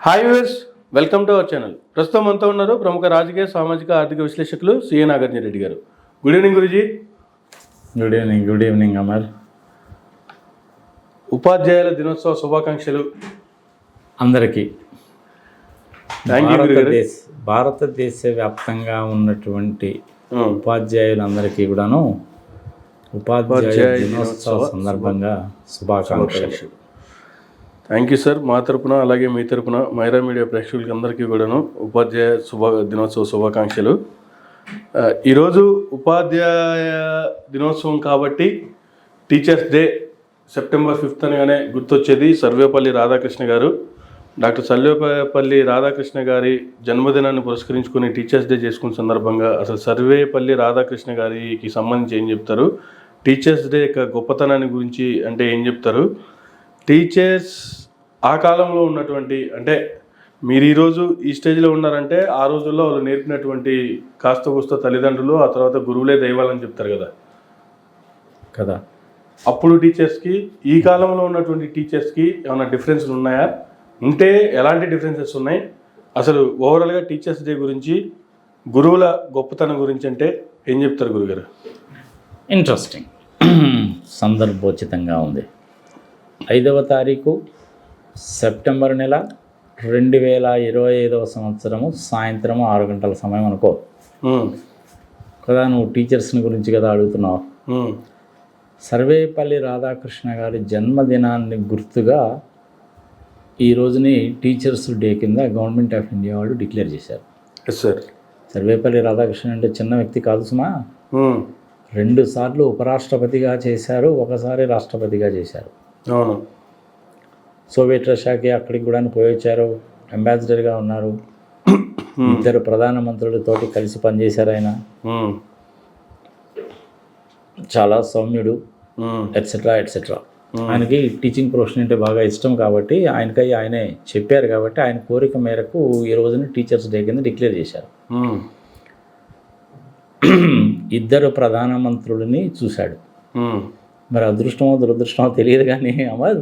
Hi viewers welcome to our channel ప్రస్తుతం అంతా ఉన్నారు ప్రముఖ రాజకీయ సామాజిక ఆర్థిక విశ్లేషకులు CA Nagarjuna Reddy garu. Good evening Guruji good evening good evening Amar ఉపాధ్యాయుల దినోత్సవ శుభాకాంక్షలు అందరికీ. భారతదేశ భారతదేశ వ్యాప్తంగా ఉన్నటువంటి ఉపాధ్యాయులందరికీ కూడాను ఉపాధ్యాయ దినోత్సవ సందర్భంగా శుభాకాంక్షలు. థ్యాంక్ యూ సార్ మా తరపున అలాగే మీ తరపున మైరా మీడియా ప్రేక్షకులకి అందరికీ కూడాను ఉపాధ్యాయ శుభ దినోత్సవ శుభాకాంక్షలు. ఈరోజు ఉపాధ్యాయ దినోత్సవం కాబట్టి టీచర్స్ డే సెప్టెంబర్ ఫిఫ్త్ అనగానే గుర్తొచ్చేది సర్వేపల్లి రాధాకృష్ణ గారు. డాక్టర్ సర్వేపల్లి రాధాకృష్ణ గారి జన్మదినాన్ని పురస్కరించుకుని టీచర్స్ డే చేసుకున్న సందర్భంగా అసలు సర్వేపల్లి రాధాకృష్ణ గారికి సంబంధించి ఏం చెప్తారు? టీచర్స్ డే యొక్క గొప్పతనాన్ని గురించి అంటే ఏం చెప్తారు? టీచర్స్ ఆ కాలంలో ఉన్నటువంటి అంటే మీరు ఈరోజు ఈ స్టేజ్లో ఉన్నారంటే ఆ రోజుల్లో వాళ్ళు నేర్పినటువంటి కాస్త కూస్త తల్లిదండ్రులు ఆ తర్వాత గురువులే దైవాలని చెప్తారు కదా. కదా. అప్పుడు టీచర్స్కి ఈ కాలంలో ఉన్నటువంటి టీచర్స్కి ఏమైనా డిఫరెన్స్లు ఉన్నాయా? ఉంటే ఎలాంటి డిఫరెన్సెస్ ఉన్నాయి? అసలు ఓవరాల్గా టీచర్స్ డే గురించి గురువుల గొప్పతనం గురించి అంటే ఏం చెప్తారు గురుగారు? ఇంట్రెస్టింగ్ సందర్భోచితంగా ఉంది. ఐదవ తారీఖు సెప్టెంబర్ నెల రెండు వేల ఇరవై ఐదవ సంవత్సరము సాయంత్రం ఆరు గంటల సమయం అనుకో. కదా నువ్వు టీచర్స్ని గురించి కదా అడుగుతున్నావు? సర్వేపల్లి రాధాకృష్ణ గారి జన్మదినాన్ని గుర్తుగా ఈ రోజుని టీచర్స్ డే కింద గవర్నమెంట్ ఆఫ్ ఇండియా వాళ్ళు డిక్లేర్ చేశారు. సార్ సర్వేపల్లి రాధాకృష్ణ అంటే చిన్న వ్యక్తి కాదు సుమా. రెండు సార్లు ఉపరాష్ట్రపతిగా చేశారు ఒకసారి రాష్ట్రపతిగా చేశారు. అవును. సోవియట్ రష్యాకి అక్కడికి కూడా పోయి వచ్చారు. అంబాసిడర్గా ఉన్నారు. ఇద్దరు ప్రధానమంత్రులతోటి కలిసి పనిచేశారు ఆయన. చాలా సౌమ్యుడు ఎట్సెట్రా ఎట్సెట్రా ఆయనకి టీచింగ్ ప్రొఫెషన్ అంటే బాగా ఇష్టం కాబట్టి ఆయనకై ఆయనే చెప్పారు కాబట్టి ఆయన కోరిక మేరకు ఈ రోజున టీచర్స్ డే కింద డిక్లేర్ చేశారు. ఇద్దరు ప్రధానమంత్రులని చూశాడు. మరి అదృష్టమో దురదృష్టమో తెలియదు కానీ అమర్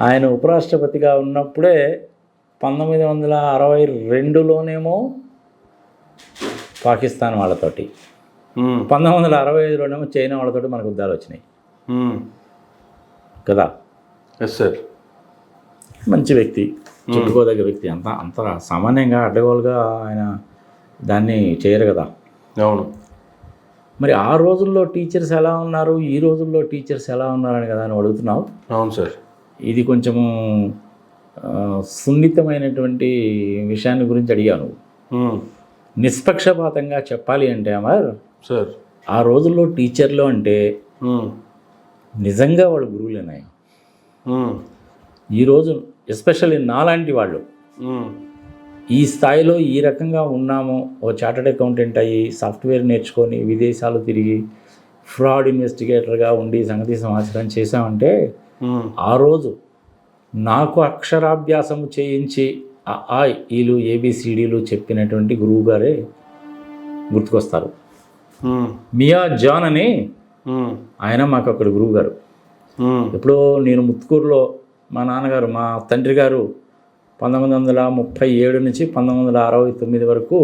ఆయన ఉపరాష్ట్రపతిగా ఉన్నప్పుడే పంతొమ్మిది వందల అరవై రెండులోనేమో పాకిస్తాన్ వాళ్ళతోటి. పంతొమ్మిది వందల అరవై ఐదులోనేమో చైనా వాళ్ళతోటి మనకు యుద్ధాలు వచ్చినాయి. కదా? Yes sir. మంచి వ్యక్తి చెప్పుకోదగ్గ వ్యక్తి. అంత అంత సామాన్యంగా అడ్డగోలుగా ఆయన దాన్ని చేయరు కదా? అవును. మరి ఆ రోజుల్లో టీచర్స్ ఎలా ఉన్నారు? ఈ రోజుల్లో టీచర్స్ ఎలా ఉన్నారని కదా అని అడుగుతున్నావు. అవును సార్. ఇది కొంచెము సున్నితమైనటువంటి విషయాన్ని గురించి అడిగాను. నిష్పక్షపాతంగా చెప్పాలి అంటే అమర్ సార్. ఆ రోజుల్లో టీచర్లు అంటే నిజంగా వాళ్ళు గురువులేనాయి. ఈరోజు ఎస్పెషల్లీ నాలాంటి వాళ్ళు ఈ స్థాయిలో ఈ రకంగా ఉన్నాము. ఓ చార్టెడ్ అకౌంటెంట్ అయ్యి సాఫ్ట్వేర్ నేర్చుకొని విదేశాలు తిరిగి ఫ్రాడ్ ఇన్వెస్టిగేటర్గా ఉండి సంగతి సమాచారం చేశామంటే ఆ రోజు నాకు అక్షరాభ్యాసము చేయించి ఆ ఈలు ఏబిసిడీలు చెప్పినటువంటి గురువు గారే గుర్తుకొస్తారు. మియా జాన్ అని ఆయన మాకు అక్కడ గురువు గారు ఎప్పుడో నేను ముత్తుకూరులో మా నాన్నగారు మా తండ్రి గారు పంతొమ్మిది వందల ముప్పై ఏడు నుంచి పంతొమ్మిది వందల అరవై తొమ్మిది వరకు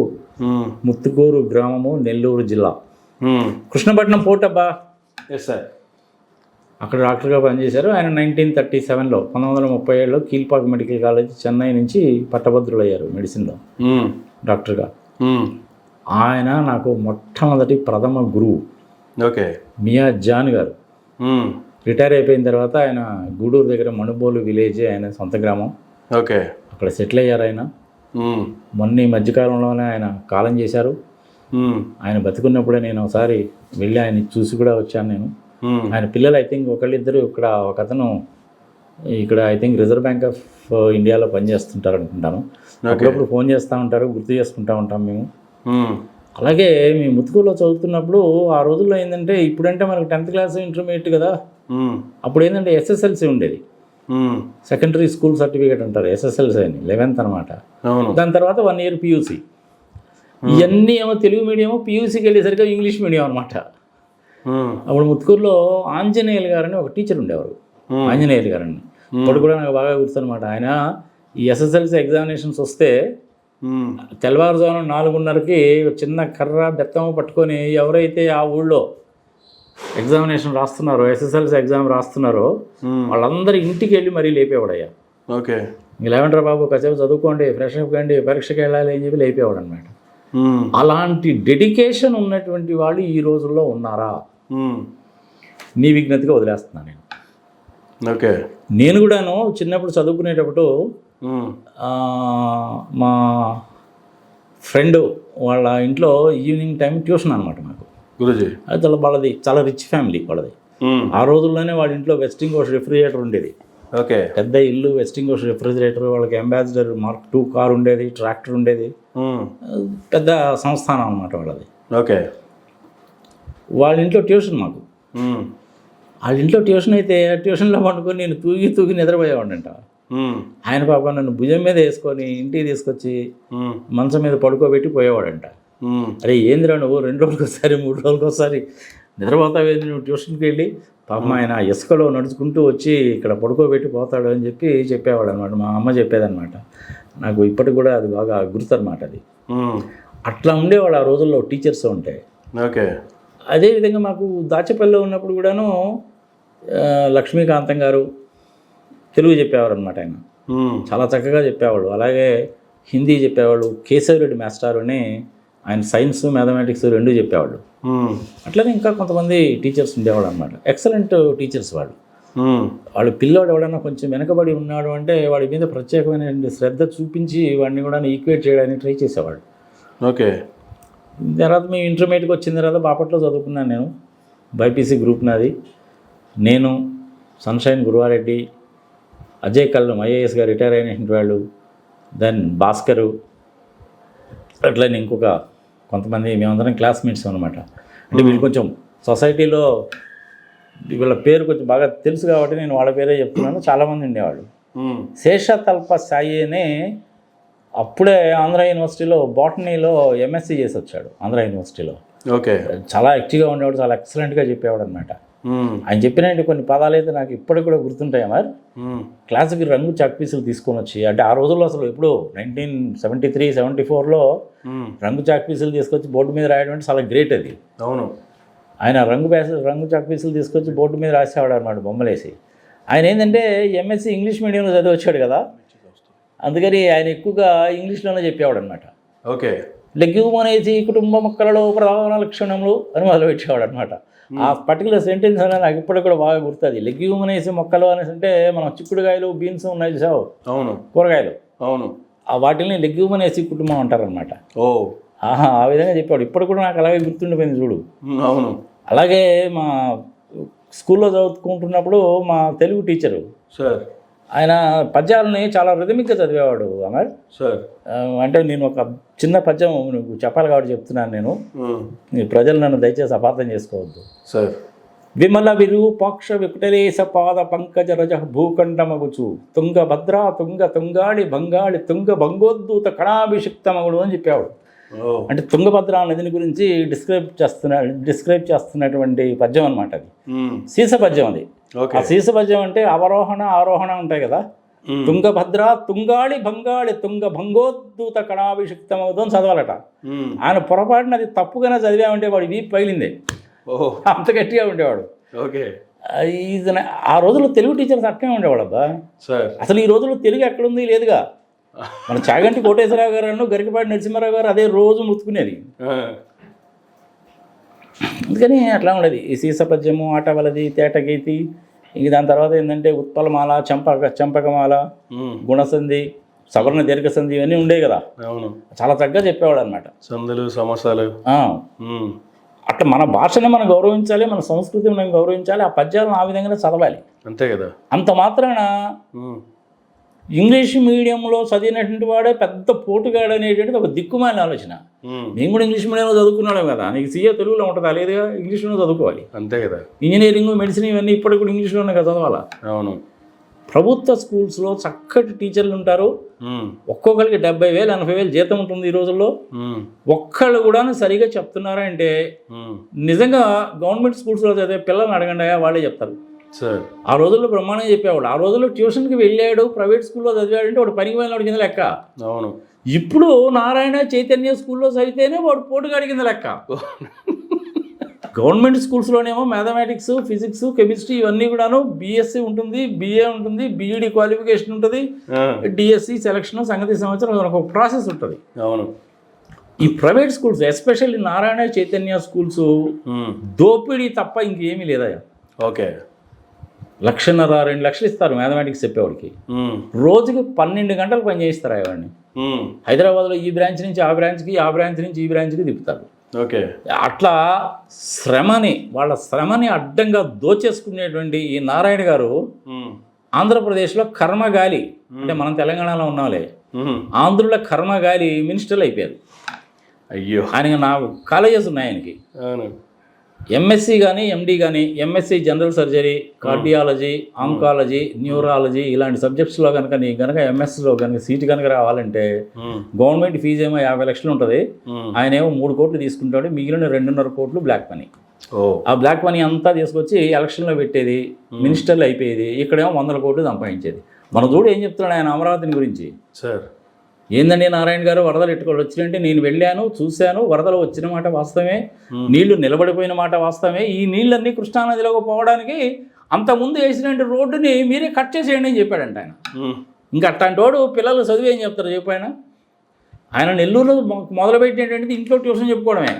ముత్తుకూరు గ్రామము నెల్లూరు జిల్లా. కృష్ణపట్నం పోర్టబ్బా ఎస్ సార్ అక్కడ డాక్టర్గా పనిచేశారు. ఆయన నైన్టీన్ థర్టీ సెవెన్లో పంతొమ్మిది వందల ముప్పై ఏడులో కీల్పాక్ మెడికల్ కాలేజ్ చెన్నై నుంచి పట్టభద్రులయ్యారు మెడిసిన్లో. డాక్టర్గా. ఆయన నాకు మొట్టమొదటి ప్రథమ గురువు. ఓకే. మియా జాన్ గారు. రిటైర్ అయిపోయిన తర్వాత ఆయన గూడూరు దగ్గర మణుబోలు విలేజ్ ఆయన సొంత గ్రామం. ఓకే. అక్కడ సెటిల్ అయ్యారు ఆయన. మొన్న ఈ మధ్యకాలంలోనే ఆయన కాలం చేశారు. ఆయన బతికున్నప్పుడే నేను ఒకసారి వెళ్ళి ఆయన చూసి కూడా వచ్చాను నేను. ఆయన పిల్లలు ఐ థింక్ ఒకళ్ళిద్దరు ఇక్కడ ఒక అతను ఇక్కడ I think reserve bank of ఇండియాలో పనిచేస్తుంటారు అనుకుంటాను. అప్పుడప్పుడు ఫోన్ చేస్తూ ఉంటారు గుర్తు చేసుకుంటూ ఉంటాం మేము. ఉమ్, అలాగే మీ ముతుకులో చదువుతున్నప్పుడు ఆ రోజుల్లో ఏంటంటే ఇప్పుడంటే మనకు టెన్త్ క్లాస్ ఇంటర్మీడియట్ కదా. ఉమ్, అప్పుడు ఏంటంటే ఎస్ఎస్ఎల్సి ఉండేది. సెకండరీ స్కూల్ సర్టిఫికేట్ అంటారు ఎస్ఎస్ఎల్సి అని లెవెన్త్ అనమాట దాని తర్వాత వన్ ఇయర్ పియూసీ ఇవన్నీ ఏమో తెలుగు మీడియం పియూసీకి వెళ్ళేసరికి ఇంగ్లీష్ మీడియం అనమాట అప్పుడు ముత్తుకూరులో ఆంజనేయులు గారని ఒక టీచర్ ఉండేవారు. ఆంజనేయులు గారని. ఇప్పుడు కూడా నాకు బాగా గుర్తు అనమాట ఆయన ఈ ఎస్ఎస్ఎల్సి ఎగ్జామినేషన్స్ వస్తే తెల్లవారుజామున నాలుగున్నరకి చిన్న కర్ర బెత్తము పట్టుకొని ఎవరైతే ఆ ఊళ్ళో ఎగ్జామినేషన్ రాస్తున్నారో ఎస్ఎస్ఎల్సి ఎగ్జామ్ రాస్తున్నారో వాళ్ళందరి ఇంటికి వెళ్ళి మరీ లేపేవాడయ్యా. ఓకే. లేవంటారా బాబు కాసేపు చదువుకోండి ఫ్రెష్ అప్ కండి పరీక్షకి వెళ్ళాలి అని చెప్పి లేపేవాడు అనమాట అలాంటి డెడికేషన్ ఉన్నటువంటి వాళ్ళు ఈ రోజుల్లో ఉన్నారా? ఉమ్, నీ విజ్ఞతగా వదిలేస్తున్నాను నేను. ఓకే నేను కూడాను చిన్నప్పుడు చదువుకునేటప్పుడు ఆ, మా ఫ్రెండ్ వాళ్ళ ఇంట్లో ఈవినింగ్ టైం ట్యూషన్ అనమాట మాకు. గురుజీ. అది చాలా వాళ్ళది చాలా రిచ్ ఫ్యామిలీ వాళ్ళది. ఆ రోజుల్లోనే వాళ్ళ ఇంట్లో వెస్టింగ్ కోస్ట్ రిఫ్రిజిరేటర్ ఉండేది. ఓకే పెద్ద ఇల్లు వెస్టింగ్ కోస్ట్ రిఫ్రిజిరేటర్ వాళ్ళకి అంబాసిడర్ మార్క్ టూ కార్ ఉండేది ట్రాక్టర్ ఉండేది. పెద్ద సంస్థానం అనమాట వాళ్ళది. ఓకే. వాళ్ళ ఇంట్లో ట్యూషన్ మాకు. వాళ్ళ ఇంట్లో ట్యూషన్ అయితే ట్యూషన్లో పండుకొని నేను తూగి తూగి నిద్రపోయేవాడంట ఆయన పాపం నన్ను భుజం మీద వేసుకొని ఇంటికి తీసుకొచ్చి మంచం మీద పడుకోబెట్టి పోయేవాడంట. అరే ఏందిరా నువ్వు? రెండు రోజులకి ఒకసారి మూడు రోజులకి ఒకసారి నిద్రపోతావేంది నువ్వు ట్యూషన్కి వెళ్ళి? పాపం ఆయన ఇసుకలో నడుచుకుంటూ వచ్చి ఇక్కడ పడుకోబెట్టి పోతాడు అని చెప్పి చెప్పేవాడు అనమాట మా అమ్మ చెప్పేదన్నమాట. నాకు ఇప్పటికి కూడా అది బాగా గుర్తనమాట అది. అట్లా ఉండేవాడు ఆ రోజుల్లో టీచర్స్ ఉంటే. ఓకే. అదేవిధంగా మాకు దాచపల్లిలో ఉన్నప్పుడు కూడాను లక్ష్మీకాంతం గారు తెలుగు చెప్పేవారు అనమాట ఆయన చాలా చక్కగా చెప్పేవాళ్ళు. అలాగే హిందీ చెప్పేవాళ్ళు కేశవరెడ్డి మాస్టర్ అని ఆయన సైన్స్ మ్యాథమెటిక్స్ రెండు చెప్పేవాళ్ళు. అట్లనే ఇంకా కొంతమంది టీచర్స్ ఉండేవాళ్ళు అనమాట ఎక్సలెంట్ టీచర్స్ వాళ్ళు. వాళ్ళు పిల్లోడు ఎవడన్నా కొంచెం వెనకబడి ఉన్నాడు అంటే వాడి మీద ప్రత్యేకమైన శ్రద్ధ చూపించి వాడిని కూడా ఈక్వేట్ చేయడానికి ట్రై చేసేవాళ్ళు ఓకే తర్వాత మేము ఇంటర్మీడియట్కి వచ్చిన తర్వాత బాపట్లో చదువుకున్నాను నేను. బైపీసీ గ్రూప్ నాది. నేను sunshine Guruvareddy Ajay Kallam IAS garu retire అయినటువంటి వాళ్ళు. దెన్ భాస్కరు అట్లనే ఇంకొక కొంతమంది మేమందరం క్లాస్మేట్స్ అనమాట అంటే వీళ్ళు కొంచెం సొసైటీలో వీళ్ళ పేరు కొంచెం బాగా తెలుసు కాబట్టి నేను వాళ్ళ పేరే చెప్తున్నాను. చాలామంది ఉండేవాళ్ళు. శేషతల్ప సాయి అనే అప్పుడే ఆంధ్ర యూనివర్సిటీలో బాటనీలో ఎంఎస్సీ చేసి వచ్చాడు ఆంధ్ర యూనివర్సిటీలో. ఓకే. చాలా యాక్టివ్గా ఉండేవాడు చాలా ఎక్సలెంట్గా చెప్పేవాడు అనమాట ఆయన చెప్పినట్టు కొన్ని పదాలు అయితే నాకు ఇప్పటికి కూడా గుర్తుంటాయి మరి క్లాసుకి రంగు చాక్ పీసులు తీసుకొని వచ్చి అంటే ఆ రోజుల్లో అసలు ఎప్పుడు నైన్టీన్ సెవెంటీ త్రీ సెవెంటీ ఫోర్లో రంగు చాక్ పీసులు తీసుకొచ్చి బోర్డు మీద రాయడం అంటే చాలా గ్రేట్ అది. అవును. ఆయన రంగు పేస రంగు చాక్ పీసులు తీసుకొచ్చి బోర్డు మీద రాసేవాడు అనమాట బొమ్మలేసి. ఆయన ఏంటంటే ఎంఎస్సీ ఇంగ్లీష్ మీడియంలో చదివి వచ్చాడు కదా. అందుకని ఆయన ఎక్కువగా ఇంగ్లీష్లోనే చెప్పేవాడు అనమాట ఓకే. లెగ్యూమ్ అనేసి కుటుంబ మొక్కలలో ప్రధాన లక్షణములు అని మొదలుపెట్టేవాడు అనమాట ఆ పర్టికులర్ సెంటెన్స్ అనేది నాకు ఇప్పటికి కూడా బాగా గుర్తుంది. లెగ్యూమ్ అనేసి మొక్కలు అనేసి అంటే మనం చిక్కుడుకాయలు బీన్స్ ఉన్నాయి చూసావు? అవును. కూరగాయలు. అవును. ఆ వాటిని లెగ్యూమ్ అనేసి కుటుంబం అంటారనమాట ఓ. ఆహా ఆ విధంగా చెప్పాడు ఇప్పటికి కూడా నాకు అలాగే గుర్తుండిపోయింది చూడు. అవును. అలాగే మా స్కూల్లో చదువుకుంటున్నప్పుడు మా తెలుగు టీచరు సార్. ఆయన పద్యాలని చాలా రిథమిక్గా చదివేవాడు అమర్. సార్. అంటే నేను ఒక చిన్న పద్యం నువ్వు చెప్పాలి కాబట్టి చెప్తున్నాను నేను. ప్రజలు నన్ను దయచేసి అపార్థం చేసుకోవద్దు. సార్. విమల విరూపాక్ష వికుటలేశ పాద పంకజ రజ భూఖండమగుచు తుంగ భద్ర తుంగ తుంగాళి భంగాళి తుంగ భంగోద్దూత కణాభిషిక్తమగుడు అని చెప్పేవాడు. అంటే తుంగభద్ర నదిని గురించి డిస్క్రైబ్ చేస్తున్న డిస్క్రైబ్ చేస్తున్నటువంటి పద్యం అనమాట అది. ఉమ్, సీస పద్యం అది. ఆ సీస పద్యం అంటే అవరోహణ ఆరోహణ ఉంటాయి కదా. ఉమ్, తుంగభద్ర తుంగాళి భంగాళి తుంగ భంగోద్దూత కణాభిషిక్తమగుదు అని చదవాలట. ఉమ్, ఆయన పొరపాటున అది తప్పుగానే చదివామంటే వాడు వీపు పగిలింది. ఓ అంత గట్టిగా ఉండేవాడు. ఓకే ఇది ఆ రోజుల్లో తెలుగు టీచర్స్ అట్లే ఉండేవాడు అబ్బా. అసలు ఈ రోజుల్లో తెలుగు ఎక్కడుంది లేదుగా. మన చాగంటి కోటేశ్వరరావు గారు గరికపాటి నరసింహారావు గారు అదే రోజు ముత్తుకునేది అందుకని అట్లా ఉండేది. ఈ సీస పద్యము ఆటవలది తేటగీతి ఇంక దాని తర్వాత ఏంటంటే ఉత్పలమాల చంపక చంపకమాల గుణసంధి సవర్ణ దీర్ఘసంధి ఇవన్నీ ఉండేవి కదా. అవును. చాలా చక్కగా చెప్పేవాడు అనమాట సందులు సమాసాలు. అట్లా మన భాషని మనం గౌరవించాలి మన సంస్కృతిని మనం గౌరవించాలి ఆ పద్యాలను ఆ విధంగానే చదవాలి. అంతే కదా. అంత మాత్రాన ఇంగ్లీష్ మీడియంలో చదివినటువంటి వాడే పెద్ద పోటుగాడు అనేటువంటిది ఒక దిక్కుమాలిన ఆలోచన. మేము కూడా ఇంగ్లీష్ మీడియంలో చదువుకున్నాడు కదా నీకు సీఏ తెలుగులో ఉంటుందా లేదుగా ఇంగ్లీష్లోనే చదువుకోవాలి. అంతే కదా. ఇంజనీరింగ్ మెడిసిన్ ఇవన్నీ ఇప్పటికి కూడా ఇంగ్లీష్లోనే కదా చదవాలా? అవును. ప్రభుత్వ స్కూల్స్లో చక్కటి టీచర్లు ఉంటారు. ఒక్కొక్కరికి డెబ్బై వేలు ఎనభై వేలు జీతం ఉంటుంది ఈ రోజుల్లో. ఒక్కళ్ళు కూడా సరిగా చెప్తున్నారా అంటే నిజంగా గవర్నమెంట్ స్కూల్స్లో చదివే పిల్లల్ని అడగండి వాళ్ళే చెప్తారు. సార్. ఆ రోజుల్లో బ్రహ్మాండంగా చెప్పేవాడు ఆ రోజుల్లో ట్యూషన్కి వెళ్ళాడు ప్రైవేట్ స్కూల్లో చదివాడంటే వాడు పనికి వెళ్ళినాడు కింద లెక్క. అవును. ఇప్పుడు నారాయణ చైతన్య స్కూల్లో చదివితేనే వాడు పోటుగాడి కింద లెక్క. గవర్నమెంట్ స్కూల్స్లోనేమో మ్యాథమెటిక్స్ ఫిజిక్స్ కెమిస్ట్రీ ఇవన్నీ కూడాను బీఎస్సీ ఉంటుంది బిఏ ఉంటుంది బీఈడి క్వాలిఫికేషన్ ఉంటుంది డిఎస్సి సెలక్షన్ సంగతి సంవత్సరం ఒక ప్రాసెస్ ఉంటుంది. అవును. ఈ private schools especially Narayana Chaitanya schools దోపిడీ తప్ప ఇంకేమీ లేదా ఓకే. లక్షన్నర రెండు లక్షలు ఇస్తారు మ్యాథమెటిక్స్ చెప్పేవాడికి. రోజుకి పన్నెండు గంటలు పని చేయిస్తారు వాడిని హైదరాబాద్లో ఈ బ్రాంచ్ నుంచి ఆ బ్రాంచ్కి ఆ బ్రాంచ్ నుంచి ఈ బ్రాంచ్కి తిప్పుతారు. ఓకే. అట్లా శ్రమని వాళ్ళ శ్రమని అడ్డంగా దోచేసుకునేటువంటి ఈ నారాయణ గారు ఆంధ్రప్రదేశ్లో కర్మగాలి అంటే మనం తెలంగాణలో ఉన్నాంలే ఆంధ్రుల కర్మగాలి మినిస్టర్లు అయిపోయారు. అయ్యో. ఆయనకి నా కాలేజెస్ ఉన్నాయి ఆయనకి. అవును. ఎంఎస్సి కానీ ఎండి కానీ MSc general surgery cardiology oncology neurology ఇలాంటి సబ్జెక్ట్స్లో కనుక నీ కనుక ఎంఎస్లో కనుక సీట్ కనుక రావాలంటే గవర్నమెంట్ ఫీజు ఏమో యాభై లక్షలు ఉంటుంది. ఆయన ఏమో మూడు కోట్లు తీసుకుంటాడు మిగిలిన రెండున్నర కోట్లు బ్లాక్ మనీ ఆ బ్లాక్ మనీ అంతా తీసుకొచ్చి ఎలక్షన్లో పెట్టేది మినిస్టర్లు అయిపోయేది ఇక్కడేమో వందల కోట్లు సంపాదించేది. మన చూడు ఏం చెప్తున్నాడు ఆయన అమరావతిని గురించి? సార్. ఏందండి నారాయణ గారు వరదలు ఎట్టుకోవాలి వచ్చినంటే నేను వెళ్ళాను చూశాను వరదలు వచ్చిన మాట వాస్తవమే నీళ్ళు నిలబడిపోయిన మాట వాస్తవమే ఈ నీళ్ళన్నీ కృష్ణానదిలోకి పోవడానికి అంతకుముందు వేసినటువంటి రోడ్డుని మీరే కట్ చేసేయండి అని చెప్పాడంట ఆయన. ఇంకా అట్లాంటి వాడు పిల్లలు చదివి ఏం చెప్తారు చెప్పు ఆయన? ఆయన నెల్లూరులో మొ- మొదలుపెట్టినటువంటిది ఇంట్లో ట్యూషన్ చెప్పుకోవడమే.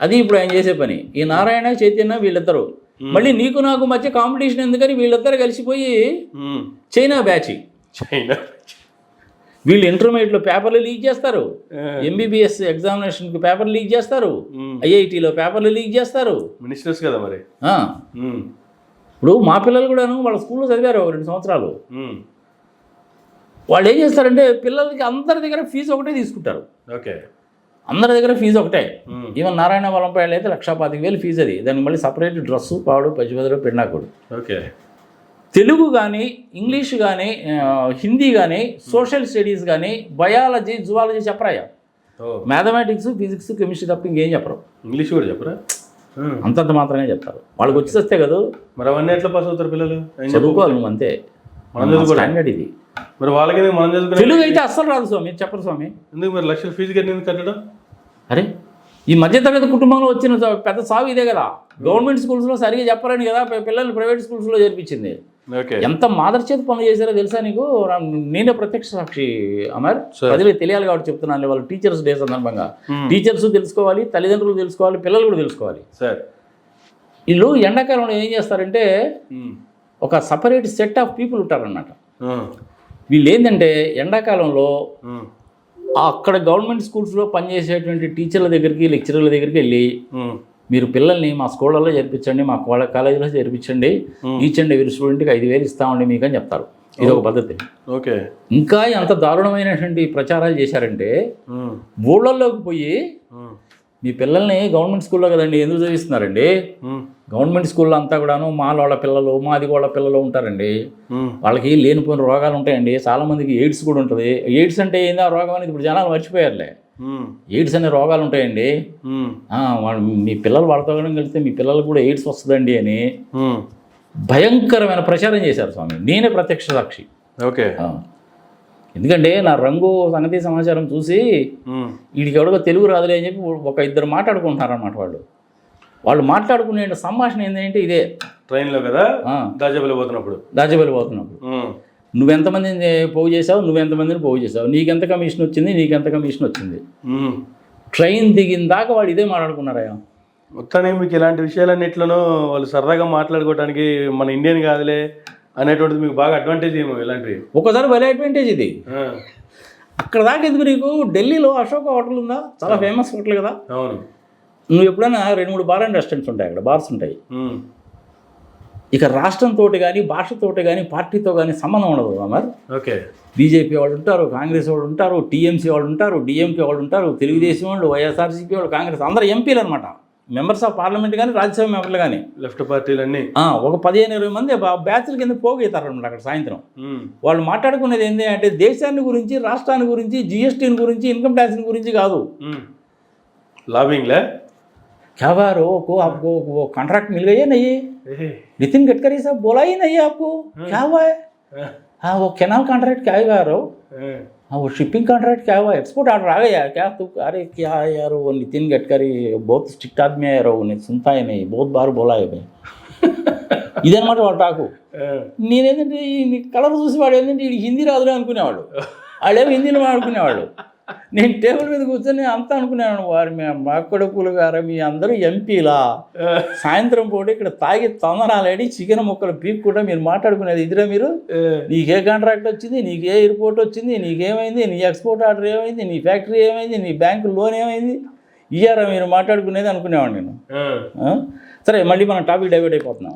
అది ఇప్పుడు ఆయన చేసే పని. ఈ నారాయణ చైతన్య వీళ్ళిద్దరు. మళ్ళీ నీకు నాకు మధ్య కాంపిటీషన్ ఎందుకని వీళ్ళిద్దరు కలిసిపోయి చైనా బ్యాచ్. చైనా వీళ్ళు ఇంటర్మీడియట్లో పేపర్లు లీక్ చేస్తారు. ఎంబీబీఎస్ ఎగ్జామినేషన్కి పేపర్లు లీక్ చేస్తారు. ఐఐటీలో పేపర్లు లీక్ చేస్తారు. మినిస్టర్స్ కదా మరి? ఇప్పుడు మా పిల్లలు కూడాను వాళ్ళ స్కూల్లో చదివారు ఒక రెండు సంవత్సరాలు. వాళ్ళు ఏం చేస్తారంటే పిల్లలకి అందరి దగ్గర ఫీజు ఒకటే తీసుకుంటారు. ఓకే. అందరి దగ్గర ఫీజు ఒకటే. ఈవెన్ నారాయణ వలంపాయలు అయితే లక్షా పాతిక వేలు ఫీజు అది. దానికి మళ్ళీ సపరేట్ డ్రెస్సు పాడు పచ్చిబెదరు పిన్నాకుడు ఓకే. తెలుగు కానీ ఇంగ్లీష్ కానీ హిందీ కానీ సోషల్ స్టడీస్ కానీ బయాలజీ జువాలజీ చెప్పరాయా? మ్యాథమెటిక్స్ ఫిజిక్స్ కెమిస్ట్రీ తప్ప ఇంకేం చెప్పరు. ఇంగ్లీష్ కూడా చెప్పరా? అంతంత మాత్రమే చెప్తారు. వాళ్ళకి వచ్చి వస్తే కదా? మరి అవన్నీ ఎట్లా పాస్ అవుతారు పిల్లలు? చదువుకోవాలి నువ్వు అంతే. స్టాండర్డ్ ఇది. మరి వాళ్ళకి మనం చదువుకునే తెలుగు అయితే అస్సలు రాదు స్వామి చెప్పరు స్వామి. ఎందుకు మరి లక్షల ఫీజు కట్టి ఎందుకు కట్టడం? అరే ఈ మధ్యతరగతి కుటుంబంలో వచ్చిన పెద్ద సాగు ఇదే కదా. గవర్నమెంట్ స్కూల్స్లో సరిగా చెప్పరని కదా పి- పిల్లల్ని ప్రైవేట్ స్కూల్స్లో చేర్పించింది. ఎంత మాదర్ చేతి పనులు చేశారో తెలుసా నీకు? నేనే ప్రత్యక్ష సాక్షి అమర్. ప్రజలకు తెలియాలి కాబట్టి చెప్తున్నాను వాళ్ళు టీచర్స్ డే సందర్భంగా. Hmm. టీచర్స్ తెలుసుకోవాలి తల్లిదండ్రులు తెలుసుకోవాలి పిల్లలు కూడా తెలుసుకోవాలి. సార్ వీళ్ళు ఎండాకాలంలో ఏం చేస్తారంటే ఉమ్, ఒక సపరేట్ సెట్ ఆఫ్ పీపుల్ ఉంటారన్నమాట. వీళ్ళు ఏంటంటే ఎండాకాలంలో ఉమ్, అక్కడ గవర్నమెంట్ స్కూల్స్లో పనిచేసేటువంటి టీచర్ల దగ్గరికి లెక్చరర్ల దగ్గరికి వెళ్ళి మీరు పిల్లల్ని మా స్కూళ్ళల్లో చేర్పించండి మా కాలేజీలో చేర్పించండి. ఈచ్ అండ్ ఎవరి స్టూడెంట్కి ఐదు వేలు ఇస్తామండి మీకు అని చెప్తారు. ఇది ఒక పద్ధతి. ఓకే. ఇంకా ఎంత దారుణమైనటువంటి ప్రచారాలు చేశారంటే ఊళ్ళల్లోకి పోయి మీ పిల్లల్ని గవర్నమెంట్ స్కూల్లో కదండి ఎందుకు చదివిస్తున్నారండి? గవర్నమెంట్ స్కూల్లో అంతా కూడాను మాల వాళ్ళ పిల్లలు మాది వాళ్ళ పిల్లలు ఉంటారండి. వాళ్ళకి లేనిపోయిన రోగాలు ఉంటాయండి. చాలామందికి ఎయిడ్స్ కూడా ఉంటుంది. ఎయిడ్స్ అంటే ఏందో? రోగం అనేది ఇప్పుడు జనాలు మర్చిపోయారులే. ఎయిడ్స్ అనే రోగాలు ఉంటాయండి. వాళ్ళు మీ పిల్లలు వాళ్ళతో కలిస్తే మీ పిల్లలకు కూడా ఎయిడ్స్ వస్తుందండి అని భయంకరమైన ప్రచారం చేశారు స్వామి. నేనే ప్రత్యక్ష సాక్షి. ఓకే. ఎందుకంటే నా రంగు సంగతి సమాచారం చూసి వీడికి ఎవడో తెలుగు రాదులే అని చెప్పి ఒక ఇద్దరు మాట్లాడుకుంటున్నారు అన్నమాట వాళ్ళు. వాళ్ళు మాట్లాడుకునే సంభాషణ ఏంటంటే ఇదే. ట్రైన్లో కదా? దాచేపల్లి పోతున్నప్పుడు. దాచేపల్లి పోతున్నప్పుడు. నువ్వెంతమందిని పోగు చేసావు నువ్వెంతమందిని పోగు చేసావు నీకెంత కమిషన్ వచ్చింది? నీకెంత కమిషన్ వచ్చింది. ట్రైన్ దిగిన దాకా వాడు ఇదే మాట్లాడుకున్నారయ్యా మొత్తానికి మీకు ఇలాంటి విషయాలన్నిట్లోనూ వాళ్ళు సరదాగా మాట్లాడుకోవడానికి మన ఇండియన్ కాదులే అనేటువంటిది మీకు బాగా అడ్వాంటేజ్ ఏమో ఇలాంటివి. ఒకసారి భలే అడ్వాంటేజ్ ఇది. అక్కడ దాకా ఎందుకు నీకు? ఢిల్లీలో అశోక హోటల్ ఉందా? చాలా ఫేమస్ హోటల్ కదా. అవును. నువ్వు ఎప్పుడైనా రెండు మూడు బార్ అండ్ రెస్టారెంట్స్ ఉంటాయి అక్కడ బార్స్ ఉంటాయి. ఇక రాష్ట్రంతో కానీ భాషతో కానీ పార్టీతో కానీ సంబంధం ఉండదు అమర్ ఓకే. బీజేపీ వాళ్ళు ఉంటారు కాంగ్రెస్ వాళ్ళు ఉంటారు టీఎంసీ వాళ్ళు ఉంటారు డిఎంకే వాళ్ళు ఉంటారు తెలుగుదేశం వాళ్ళు వైఎస్ఆర్సీపీ వాళ్ళు కాంగ్రెస్ అందరూ ఎంపీలు అనమాట మెంబర్స్ ఆఫ్ పార్లమెంట్ కానీ రాజ్యసభ మెంబర్లు కానీ లెఫ్ట్ పార్టీలన్నీ. ఒక పదిహేను ఇరవై మంది బ్యాచ్ల కింద పోగవుతారు అనమాట అక్కడ సాయంత్రం. వాళ్ళు మాట్లాడుకునేది ఏంటి అంటే దేశాన్ని గురించి రాష్ట్రాన్ని గురించి జిఎస్టీని గురించి ఇన్కమ్ ట్యాక్స్ని గురించి కాదు. లాబింగ్లే? क्या बार हो को आपको वो कॉन्ट्रैक्ट मिल गई है नहीं नितिन गडकरी साहब बोला ही नहीं आपको क्या हुआ है हाँ वो कैनाल कॉन्ट्रैक्ट क्या है रहो हाँ वो शिपिंग कॉन्ट्रैक्ट क्या हुआ एक्सपोर्ट ऑर्डर आ गया क्या तू अरे क्या है यार वो नितिन गडकरी बहुत स्ट्रिक्ट आदमी है यार वो नहीं सुनता है नहीं बहुत बार बोला है मैं ఇదనమాట వాడు టాకు నేనేంటంటే ఈ కలర్ చూసి వాడు ఏంటంటే ఈ హిందీ రాదులే అనుకునేవాడు వాళ్ళేమో హిందీలో మాట్లాడుకునేవాడు నేను టేబుల్ మీద కూర్చొని అంతా అనుకునేవాడు వారు మీ మా కొడుకులు గారు మీ అందరూ ఎంపీలా. సాయంత్రం పూట ఇక్కడ తాగి తొందరాలేడి చికెన్ ముక్కలు పీక్ కూడా మీరు మాట్లాడుకునేది ఇదిరా మీరు? నీకే కాంట్రాక్ట్ వచ్చింది నీకే ఎయిర్పోర్ట్ వచ్చింది నీకేమైంది నీ ఎక్స్పోర్ట్ ఆర్డర్ ఏమైంది నీ ఫ్యాక్టరీ ఏమైంది నీ బ్యాంకు లోన్ ఏమైంది? ఇయ్యారా మీరు మాట్లాడుకునేది అనుకునేవాడు నేను? సరే మళ్ళీ మనం టాపిక్ డైవర్ట్ అయిపోతున్నాం.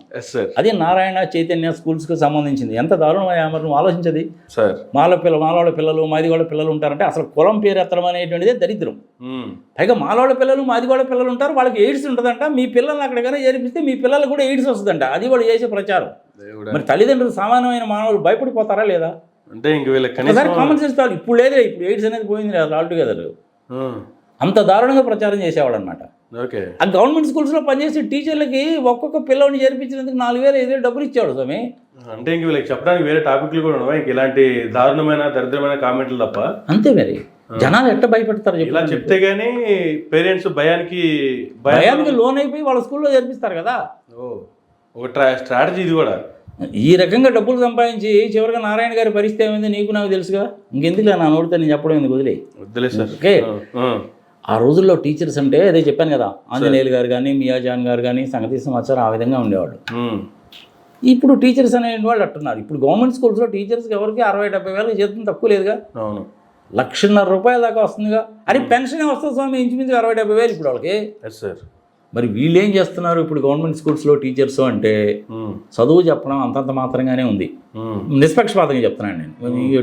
అది నారాయణ చైతన్య స్కూల్స్కి సంబంధించింది. ఎంత దారుణమయ్యా మరి నువ్వు ఆలోచించది? సార్ మాల పిల్ల మాలవాళ్ళ పిల్లలు మాదిగోళ్ళ పిల్లలు ఉంటారంటే అసలు కులం పేరు ఎత్తడం అనేటువంటిదే దరిద్రం. పైగా మాలవాళ్ళ పిల్లలు మాదిగోళ్ళ పిల్లలు ఉంటారు వాళ్ళకి ఎయిడ్స్ ఉంటుందంట. మీ పిల్లల్ని అక్కడికైనా చేర్పిస్తే మీ పిల్లలకు కూడా ఎయిడ్స్ వస్తుందంట. అది వాళ్ళు చేసే ప్రచారం. మరి తల్లిదండ్రులు సామాన్యమైన మానవులు భయపడిపోతారా లేదా? అంటే ఇంక వీళ్ళకి కామన్ సెన్స్ ఇప్పుడు లేదే ఇప్పుడు ఎయిడ్స్ అనేది పోయింది ఆల్ టుగెదర్ అంత దారుణంగా ప్రచారం చేసేవాడు అనమాట ఓకే. ఆ గవర్నమెంట్ స్కూల్స్లో పనిచేసే టీచర్లకి ఒక్కొక్క పిల్లల్ని చేర్పించినందుకు నాలుగు వేలు ఐదు వేలు డబ్బులు ఇచ్చాడు స్వామి. అంటే ఇంక వీళ్ళకి చెప్పడానికి వేరే టాపిక్లు కూడా ఉండవా? ఇంక ఇలాంటి దారుణమైన దరిద్రమైన కామెంట్లు తప్ప? అంతే మరి. జనాలు ఎట్ట భయపెడతారు ఇలా చెప్తే గానీ పేరెంట్స్ భయానికి భయం భయానికి లోన్ అయిపోయి వాళ్ళ స్కూల్లో చేర్పిస్తారు కదా. ఓ, ఒక ట్రా స్ట్రాటజీ ఇది కూడా. ఈ రకంగా డబ్బులు సంపాదించి చివరిగా నారాయణ గారి పరిస్థితి ఏమైంది నీకు నాకు తెలుసుగా. ఇంకెందుకు నా నోడితే నేను చెప్పడం ఎందుకు వదిలే వద్దులే సార్. ఓకే. ఆ, రోజుల్లో టీచర్స్ అంటే అదే చెప్పాను కదా ఆంజనేయులు గారు కానీ మియాజాన్ గారు కానీ సంగతి సమాచారం ఆ విధంగా ఉండేవాడు ఇప్పుడు టీచర్స్ అనే వాళ్ళు అట్టున్నారు ఇప్పుడు గవర్నమెంట్ స్కూల్స్లో టీచర్స్కి ఎవరికి అరవై డెబ్బై వేల జీతం తక్కువ లేదుగా? అవును. లక్షన్నర రూపాయల దాకా వస్తుందిగా. అది పెన్షన్ వస్తుంది స్వామి? ఇంచుమించు అరవై డెబ్బై వేలు ఇప్పుడు వాళ్ళకి. Yes sir. మరి వీళ్ళు ఏం చేస్తున్నారు ఇప్పుడు గవర్నమెంట్ స్కూల్స్లో టీచర్స్ అంటే? చదువు చెప్పడం అంతంత మాత్రంగానే ఉంది. నిష్పక్షపాతంగా చెప్తున్నాను నేను.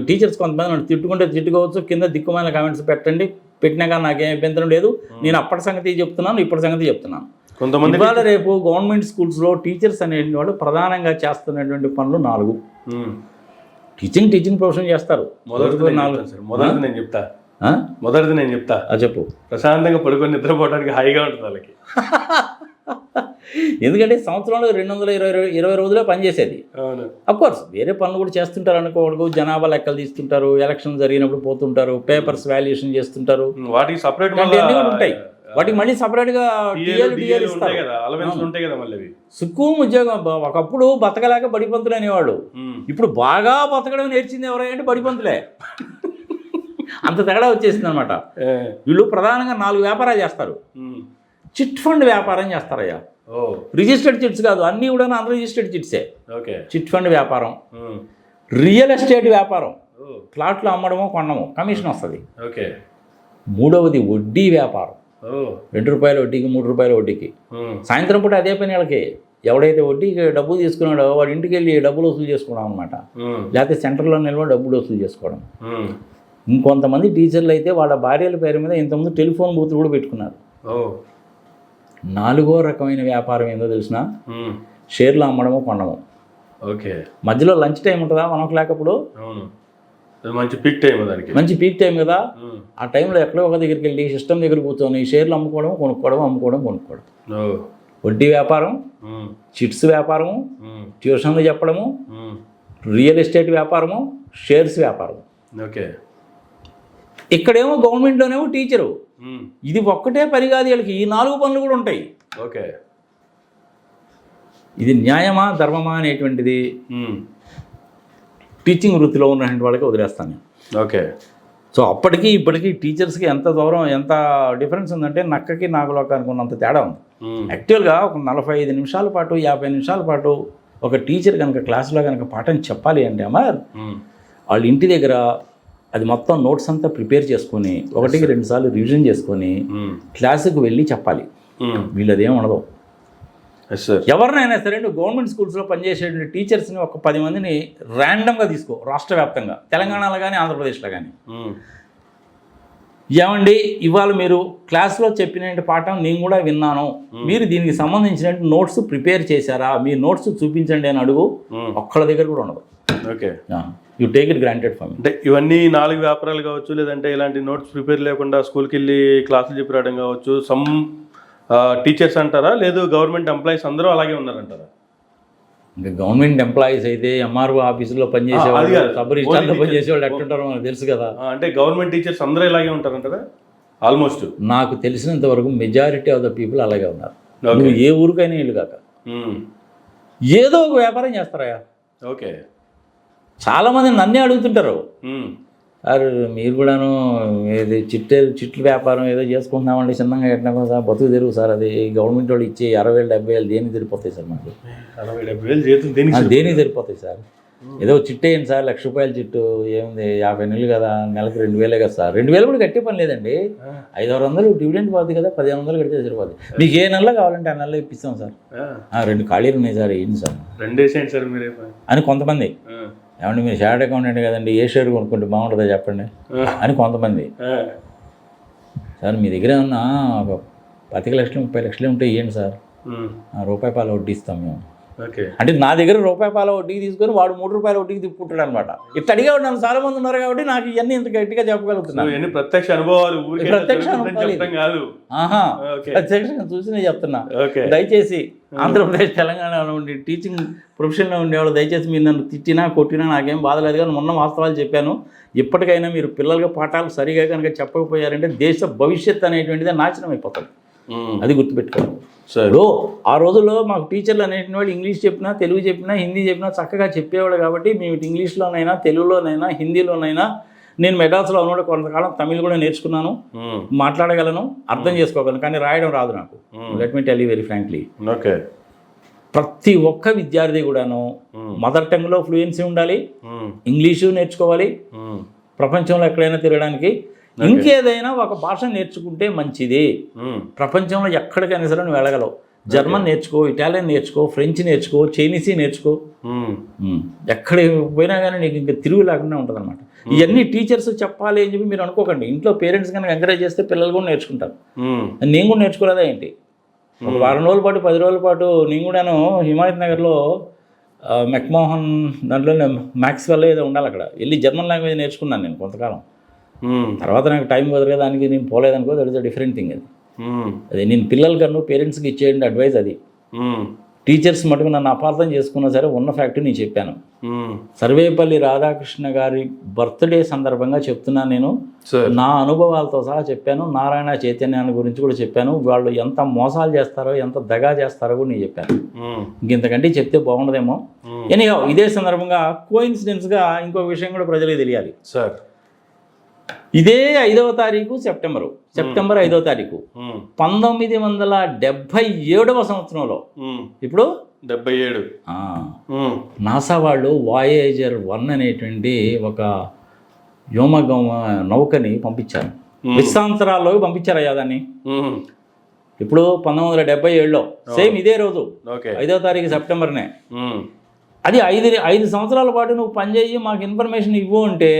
టీచర్స్ కొంతమంది తిట్టుకుంటే తిట్టుకోవచ్చు. కింద దిక్కుమైన కామెంట్స్ పెట్టండి. పెట్టినాక నాకేం అభ్యంతరం లేదు. నేను అప్పటి సంగతి చెప్తున్నాను ఇప్పటి సంగతి చెప్తున్నాను. కొంతమంది ఇవాళ రేపు గవర్నమెంట్ స్కూల్స్లో టీచర్స్ అనే వాళ్ళు ప్రధానంగా చేస్తున్నటువంటి పనులు నాలుగు. టీచింగ్ టీచింగ్ ప్రొఫెషన్ చేస్తారు. నేను నాలుగు. మొదటిది నేను చెప్తా? మొదటిది నేను చెప్తా. చెప్పు. ప్రశాంతంగా పడుకొని నిద్రపోవడానికి హాయిగా ఉంటుంది వాళ్ళకి. ఎందుకంటే సంవత్సరంలో రెండు వందల ఇరవై ఇరవై రోజులే పనిచేసేది. కోర్స్ వేరే పనులు కూడా చేస్తుంటారు అనుకోవడం జనాభా లెక్కలు తీస్తుంటారు ఎలక్షన్ జరిగినప్పుడు పోతుంటారు పేపర్స్ వాల్యుయేషన్ చేస్తుంటారు. వాటికి సపరేట్ ఉంటాయి. వాటికి మళ్ళీ సపరేట్గా సుక్కుమ ఉద్యోగం ఒకప్పుడు బతకలేక బడిపంతులు అనేవాడు ఉమ్, ఇప్పుడు బాగా బతకడం నేర్చింది ఎవరంటే బడిపంతులే. అంత తేడా వచ్చేసింది అనమాట వీళ్ళు ప్రధానంగా నాలుగు వ్యాపారాలు చేస్తారు. చిట్ ఫండ్ వ్యాపారం చేస్తారయ్యా. రిజిస్టర్డ్ చిట్స్ కాదు అన్నీ కూడా అన్ రిజిస్టర్డ్ చిట్సే. ఓకే. చిట్ ఫండ్ వ్యాపారం. రియల్ ఎస్టేట్ వ్యాపారం. ప్లాట్లు అమ్మడమో కొనడమో కమిషన్ వస్తుంది. ఓకే. మూడవది వడ్డీ వ్యాపారం. రెండు రూపాయల వడ్డీకి మూడు రూపాయల వడ్డీకి. సాయంత్రం పూట అదే పని వాళ్ళకి. ఎవడైతే వడ్డీకి డబ్బులు తీసుకున్నాడో వాడి ఇంటికి వెళ్ళి డబ్బులు వసూలు చేసుకోవడం అనమాట లేకపోతే సెంటర్లో నిల్వ డబ్బులు వసూలు చేసుకోవడం. ఇంకొంతమంది టీచర్లు అయితే వాళ్ళ భార్యల పేరు మీద ఇంతకుముందు టెలిఫోన్ బూతులు కూడా పెట్టుకున్నారు. నాలుగో రకమైన వ్యాపారం ఏందో తెలిసిన? షేర్లు అమ్మడము కొనడము ఓకే. మధ్యలో లంచ్ టైం ఉంటుందా? మనకు లేకపోతే అవును. అది మంచి పిక్ టైం దానికి. మంచి పీక్ టైం కదా? ఆ టైంలో ఎక్కడో ఒక దగ్గరికి వెళ్ళి సిస్టమ్ దగ్గర కూర్చొని షేర్లు అమ్ముకోవడం కొనుక్కోవడం అమ్ముకోవడం కొనుక్కోవడం ఓ. వడ్డీ వ్యాపారం చిట్స్ వ్యాపారము ట్యూషన్లు చెప్పడము రియల్ ఎస్టేట్ వ్యాపారము షేర్స్ వ్యాపారం ఓకే. ఇక్కడేమో గవర్నమెంట్లోనేమో టీచరు. ఇది ఒక్కటే పని కాదు వీళ్ళకి. ఈ నాలుగు పనులు కూడా ఉంటాయి. ఓకే ఇది న్యాయమా ధర్మమా అనేటువంటిది టీచింగ్ వృత్తిలో ఉన్నటువంటి వాళ్ళకి వదిలేస్తాను నేను. ఓకే సో అప్పటికి ఇప్పటికి టీచర్స్కి ఎంత దూరం ఎంత డిఫరెన్స్ ఉందంటే నక్కకి నాగలోకానికి ఉన్నంత తేడా ఉంది. యాక్చువల్గా ఒక నలభై ఐదు నిమిషాల పాటు యాభై నిమిషాల పాటు ఒక టీచర్ కనుక క్లాసులో కనుక పాఠం చెప్పాలి అంటే అమర్ ఉమ్, వాళ్ళ ఇంటి దగ్గర అది మొత్తం నోట్స్ అంతా ప్రిపేర్ చేసుకొని ఒకటికి రెండు సార్లు రివిజన్ చేసుకొని ఉమ్, క్లాసుకు వెళ్ళి చెప్పాలి. ఉమ్, వీళ్ళదేం ఉండదు. ఎవరినైనా సరే నువ్వు గవర్నమెంట్ స్కూల్స్లో పనిచేసే టీచర్స్ని ఒక పది మందిని ర్యాండమ్గా తీసుకో రాష్ట్ర వ్యాప్తంగా. తెలంగాణలో కానీ ఆంధ్రప్రదేశ్లో కానీ ఉమ్, ఏమండి? ఇవాళ మీరు క్లాస్లో చెప్పిన పాఠం నేను కూడా విన్నాను. మీరు దీనికి సంబంధించిన నోట్స్ ప్రిపేర్ చేశారా? మీ నోట్స్ చూపించండి అని అడుగు. ఒక్కళ్ళ దగ్గర కూడా ఉండదు. Okay you take it granted for me అంటే ఇవన్నీ నాలుగు వ్యాపారాలు కావచ్చు లేదంటే ఇలాంటి నోట్స్ ప్రిపేర్ లేకుండా స్కూల్కి వెళ్ళి క్లాసులు చెప్పి రావడం కావచ్చు సమ్ టీచర్స్ అంటారా? లేదు గవర్నమెంట్ ఎంప్లాయీస్ అందరూ అలాగే ఉన్నారంటారా? ఇంకా గవర్నమెంట్ ఎంప్లాయీస్ అయితే ఎంఆర్ఓ ఆఫీసులో పనిచేసేవాళ్ళు. సబ్ రిజిస్టార్లో పనిచేసేవాళ్ళు ఎట్టుంటారో మనకు తెలుసు కదా. అంటే గవర్నమెంట్ టీచర్స్ అందరూ ఇలాగే ఉంటారంటారా? ఆల్మోస్ట్ నాకు తెలిసినంత వరకు మెజారిటీ ఆఫ్ ద పీపుల్ అలాగే ఉన్నారు. నువ్వు ఏ ఊరికైనా ఇల్లు కాక. ఏదో ఒక వ్యాపారం చేస్తారా ఓకే చాలామంది నన్నే అడుగుతుంటారు. సార్ మీరు కూడాను ఏది చిట్టే చిట్లు వ్యాపారం ఏదో చేసుకుంటున్నామండి చిన్నగా కట్టినా సార్ బతుకు తెరుగు సార్. అది గవర్నమెంట్ వాళ్ళు ఇచ్చే అరవై వేలు డెబ్బై వేలు దేనికి సరిపోతాయి సార్ మాకు? అరవై డెబ్బై వేలు దేనికి సరిపోతాయి? సార్? ఏదో చిట్టు వేయండి సార్? లక్ష రూపాయల చిట్టు ఏముంది? యాభై నెలలు కదా నెలకు రెండు వేలే కదా సార్. రెండు వేలు కూడా కట్టే పని లేదండి. ఐదు ఆరు వందలు డివిడెండ్ పోతుంది కదా పదిహేను వందలు కడితే సరిపోతుంది మీకు ఏ నెలలో కావాలంటే ఆ నెలలో ఇప్పిస్తాం సార్. రెండు ఖాళీలు ఉన్నాయి సార్ ఏంటి సార్? రెండు వేసేయండి సార్ మీరే. అని కొంతమంది. ఆ, ఏమండి మీరు షార్ట్ అకౌంటెంట్ కదండి ఏ షేర్ కొనుక్కుంటే బాగుంటుందో చెప్పండి అని కొంతమంది. సార్ మీ దగ్గర ఏమన్నా ఒక పది లక్షలు ముప్పై లక్షలు ఉంటే ఇవ్వండి సార్. రూపాయి పాల వడ్డీ ఇస్తాం మేము. ఓకే. అంటే నా దగ్గర రూపాయి పాల వడ్డీకి తీసుకొని వాడు మూడు రూపాయల వడ్డీకి తిప్పుకుంటాడు అనమాట ఇట్లా అడిగా ఉన్నాను చాలా మంది ఉన్నారు కాబట్టి నాకు ఇవన్నీ ఇంత గట్టిగా చెప్పగలుగుతున్నాను. ప్రత్యక్ష అనుభవాలు ప్రత్యక్ష ప్రత్యక్షంగా చూసి నేను చెప్తున్నా. దయచేసి ఆంధ్రప్రదేశ్ తెలంగాణలో ఉండి టీచింగ్ ప్రొఫెషన్లో ఉండేవాళ్ళు దయచేసి మీరు నన్ను తిట్టినా కొట్టినా నాకేం బాధలేదు కానీ మొన్న వాస్తవాలు చెప్పాను. ఇప్పటికైనా మీరు పిల్లలకి పాఠాలు సరిగా కనుక చెప్పకపోయారంటే దేశ భవిష్యత్ అనేటువంటిది నాశనం అయిపోతుంది. అది గుర్తుపెట్టుకోండి. సరే. ఇప్పుడు ఆ రోజుల్లో మాకు టీచర్లు అనేటువంటి వాళ్ళు ఇంగ్లీష్ చెప్పినా తెలుగు చెప్పినా హిందీ చెప్పినా చక్కగా చెప్పేవాడు కాబట్టి మేము ఇంగ్లీష్లోనైనా తెలుగులోనైనా హిందీలోనైనా నేను మెడ్రాస్లో ఉన్నప్పుడు కొంతకాలం తమిళ్ కూడా నేర్చుకున్నాను. ఉమ్, మాట్లాడగలను అర్థం చేసుకోగలను కానీ రాయడం రాదు నాకు. Hmm. Let me tell you very frankly okay ప్రతి ఒక్క విద్యార్థి కూడాను Hmm. మదర్ టంగ్లో ఫ్లూయెన్సీ ఉండాలి ఇంగ్లీషు నేర్చుకోవాలి ప్రపంచంలో ఎక్కడైనా తిరగడానికి. ఇంకేదైనా ఒక భాష నేర్చుకుంటే మంచిది. ప్రపంచంలో ఎక్కడికైనా సరే నువ్వు వెళ్ళగలవు. జర్మన్ నేర్చుకో ఇటాలియన్ నేర్చుకో ఫ్రెంచ్ నేర్చుకో చైనీసీ నేర్చుకో. ఎక్కడికి పోయినా కానీ నీకు ఇంకా తిరుగు లేకుండా ఉంటుంది అనమాట ఇవన్నీ టీచర్స్ చెప్పాలి అని చెప్పి మీరు అనుకోకండి. ఇంట్లో పేరెంట్స్ కనుక ఎంకరేజ్ చేస్తే పిల్లలు కూడా నేర్చుకుంటారు. ఉమ్, నేను కూడా నేర్చుకోలేదా ఏంటి? ఒక వారం రోజుల పాటు పది రోజుల పాటు నేను కూడాను హిమాయత్ నగర్లో మెక్మోహన్ దాంట్లో మ్యాథ్స్ వల్ల ఏదో ఉండాలి అక్కడ. వెళ్ళి జర్మన్ లాంగ్వేజ్ నేర్చుకున్నాను నేను కొంతకాలం. తర్వాత నాకు టైం కుదరదానికి నేను పోలేదనుకో దట్ ఇస్ డిఫరెంట్ థింగ్ అది. అదే నేను పిల్లలకన్నా పేరెంట్స్కి ఇచ్చేయండి అడ్వైస్ అది. టీచర్స్ మటుకు నన్ను అపార్థం చేసుకున్నా సరే ఉన్న ఫ్యాక్ట్ నేను చెప్పాను. సర్వేపల్లి రాధాకృష్ణ గారి బర్త్డే సందర్భంగా చెప్తున్నాను నేను. నా అనుభవాలతో సహా చెప్పాను. నారాయణ చైతన్యాన్ని గురించి కూడా చెప్పాను. వాళ్ళు ఎంత మోసాలు చేస్తారో ఎంత దగా చేస్తారో కూడా నేను చెప్పాను. ఉమ్, ఇంకెంతకంటే చెప్తే బాగుండదేమో. ఎనీహా ఇదే సందర్భంగా కోయిన్సిడెన్స్గా ఇంకో విషయం కూడా ప్రజలకు తెలియాలి. సార్. ఇదే ఐదవ తారీఖు సెప్టెంబరు. సెప్టెంబర్ ఐదవ తారీఖు. పంతొమ్మిది వందల డెబ్భై ఏడవ సంవత్సరంలో. ఇప్పుడు? డెబ్బై ఏడు. నాసా వాళ్ళు వాయేజర్ వన్ అనేటువంటి ఒక వ్యోమగమ నౌకని పంపించారు. విశ్వాంతరాల్లోకి పంపించారు అయ్యా దాన్ని. ఇప్పుడు పంతొమ్మిది వందల డెబ్బై ఏడులో. సేమ్ ఇదే రోజు. ఓకే. ఐదో తారీఖు సెప్టెంబర్నే. అది ఐదు ఐదు సంవత్సరాల పాటు నువ్వు పనిచేయి మాకు ఇన్ఫర్మేషన్ ఇవ్వు అంటే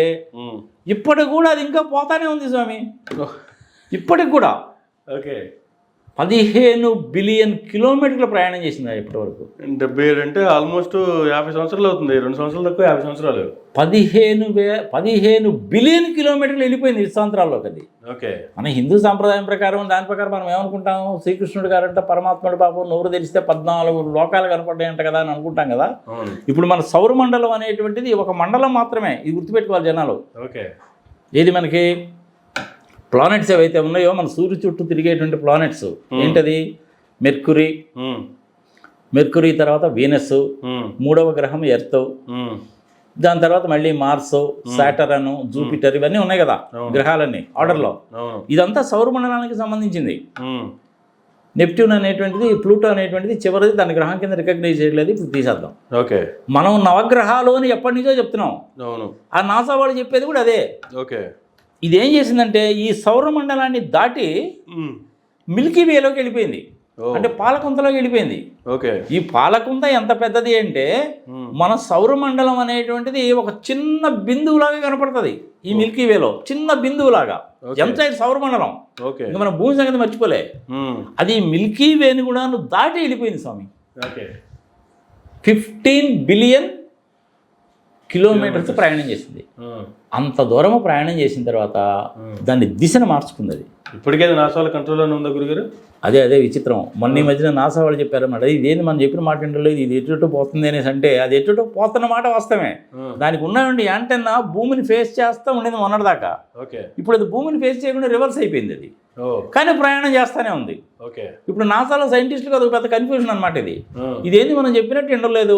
ఇప్పటికి కూడా అది ఇంకా పోతానే ఉంది స్వామి. ఇప్పటికి కూడా. ఓకే. పదిహేను బిలియన్ కిలోమీటర్ల ప్రయాణం చేసింది ఇప్పటి వరకు డెబ్బై ఏడు అంటే ఆల్మోస్ట్ యాభై సంవత్సరాలు అవుతుంది. రెండు సంవత్సరాలు తక్కువ యాభై సంవత్సరాలు. పదిహేను వే పదిహేను బిలియన్ కిలోమీటర్లు వెళ్ళిపోయింది విశ్వాంతరాల్లోకి అది. ఓకే. మన హిందూ సాంప్రదాయం ప్రకారం దాని ప్రకారం మనం ఏమనుకుంటాం శ్రీకృష్ణుడు గారంట పరమాత్ముడు పాపం నోరు తెలిస్తే పద్నాలుగు లోకాలు కనపడ్డాయంట కదా అని అనుకుంటాం కదా. ఇప్పుడు మన సౌరమండలం అనేటువంటిది ఒక మండలం మాత్రమే. ఇది గుర్తుపెట్టుకోవాలి జనాలు. ఓకే. ఏది మనకి? ప్లానెట్స్ ఏవైతే ఉన్నాయో మన సూర్యు చుట్టూ తిరిగేటువంటి ప్లానెట్స్. ఏంటది? మెర్కురీ మెర్కురీ తర్వాత వీనస్ మూడవ గ్రహం ఎర్త్. దాని తర్వాత మళ్ళీ మార్స్ సాటరన్ జూపిటర్ ఇవన్నీ ఉన్నాయి కదా గ్రహాలన్నీ ఆర్డర్లో. ఇదంతా సౌరమండలానికి సంబంధించింది. నెప్ట్యూన్ అనేటువంటిది ప్లూటో అనేటువంటిది చివరిది దాని గ్రహం కింద రికగ్నైజ్ చేయట్లేదు ఇప్పుడు తీసేద్దాం. ఓకే. మనం నవగ్రహాలు అని ఎప్పటి నుంచో చెప్తున్నాం. ఆ నాసా వాళ్ళు చెప్పేది కూడా అదే. ఓకే. ఇది ఏం చేసిందంటే ఈ సౌరమండలాన్ని దాటి ఉమ్, మిల్కీ వేలోకి వెళ్ళిపోయింది. అంటే పాలకుంతలోకి వెళ్ళిపోయింది. ఓకే. ఈ పాలకుంత ఎంత పెద్దది అంటే మన సౌరమండలం అనేటువంటిది ఒక చిన్న బిందువులాగా కనపడుతుంది ఈ మిల్కీ వేలో. చిన్న బిందువులాగా. ఎంత సౌరమండలం ఓకే. ఇంకా మన భూమి సంగతి మర్చిపోలే. అది మిల్కీ వేని కూడా దాటి వెళ్ళిపోయింది స్వామి. ఓకే. ఫిఫ్టీన్ బిలియన్ కిలోమీటర్స్ ప్రయాణం చేసింది. అంత దూరం ప్రయాణం చేసిన తర్వాత దాన్ని దిశను మార్చుకుంది అది. ఇప్పటికే అది నాసాల కంట్రోల్లోనే ఉందా గురుగారు? అదే అదే విచిత్రం. మొన్న ఈ మధ్యన నాసా వాళ్ళు చెప్పారన్నమాట ఇదేంది మనం చెప్పిన మాట వింటలేదు ఇది ఎటు పోతుంది అనేసి అంటే అది ఎటు పోతున్న మాట వాస్తవమే. దానికి ఉన్నటువంటి యాంటెన్నా భూమిని ఫేస్ చేస్తూ ఉండేది మొన్నటిదాకా. ఓకే. ఇప్పుడు అది భూమిని ఫేస్ చేయకుండా రివర్స్ అయిపోయింది అది. కానీ ప్రయాణం చేస్తూనే ఉంది. ఓకే. ఇప్పుడు నాసాలో సైంటిస్టులకు అదొక పెద్ద కన్ఫ్యూజన్ అనమాట ఇది. ఇదేంది మనం చెప్పినట్టు ఉండలేదు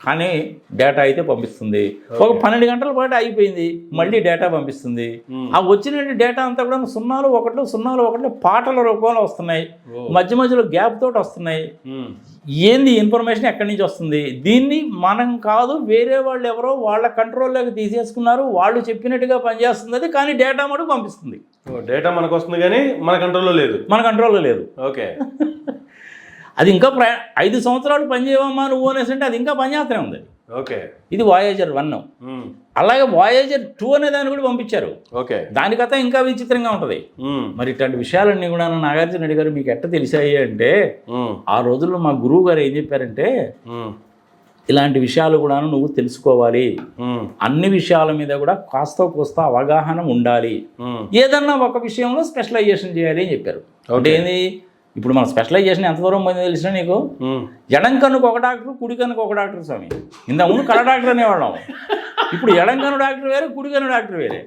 కానీ డేటా అయితే పంపిస్తుంది. ఒక పన్నెండు గంటల పాటు అయిపోయింది మళ్ళీ డేటా పంపిస్తుంది. ఆ వచ్చిన డేటా అంతా కూడా సున్నాలు ఒకట్లు సున్నాలు ఒకట్లు పాటల రూపంలో వస్తున్నాయి. మధ్య మధ్యలో గ్యాప్ తోటి వస్తున్నాయి. ఏంది ఇన్ఫర్మేషన్ ఎక్కడి నుంచి వస్తుంది? దీన్ని మనం కాదు వేరే వాళ్ళు ఎవరో వాళ్ళ కంట్రోల్లోకి తీసేసుకున్నారు. వాళ్ళు చెప్పినట్టుగా పనిచేస్తుంది అది కానీ డేటా మటుకు పంపిస్తుంది. డేటా మనకు వస్తుంది కానీ మన కంట్రోల్లో లేదు. మన కంట్రోల్లో లేదు. ఓకే. అది ఇంకా ప్ర ఐదు సంవత్సరాలు పనిచేయవమ్మా నువ్వు అనేసి అంటే అది ఇంకా పనిచేస్తూనే ఉంది ఓకే ఇది వాయేజర్ వన్. అలాగే వాయేజర్ టూ అనే దాన్ని కూడా పంపించారు ఓకే దాని కథ ఇంకా విచిత్రంగా ఉంటుంది. మరి ఇట్లాంటి విషయాలన్నీ కూడా నాగార్జున రెడ్డి గారు మీకు ఎట్ట తెలిసాయి అంటే. ఆ రోజుల్లో మా గురువు గారు ఏం చెప్పారంటే. ఇలాంటి విషయాలు కూడా నువ్వు తెలుసుకోవాలి. అన్ని విషయాల మీద కూడా కాస్త కోస్త అవగాహన ఉండాలి. ఏదన్నా ఒక విషయంలో స్పెషలైజేషన్ చేయాలి అని చెప్పారు అంటే ఏంది ఇప్పుడు మన స్పెషలైజేషన్ ఎంత దూరం పోయిందో తెలిసినా నీకు. ఎడం కన్నుకు ఒక డాక్టర్ కుడి కన్నుకు ఒక డాక్టర్ స్వామి ఇంత ముందు కళ డాక్టర్ అనేవాళ్ళం ఇప్పుడు ఎడం కన్ను డాక్టర్ వేరే కుడి కన్ను డాక్టర్ వేరే.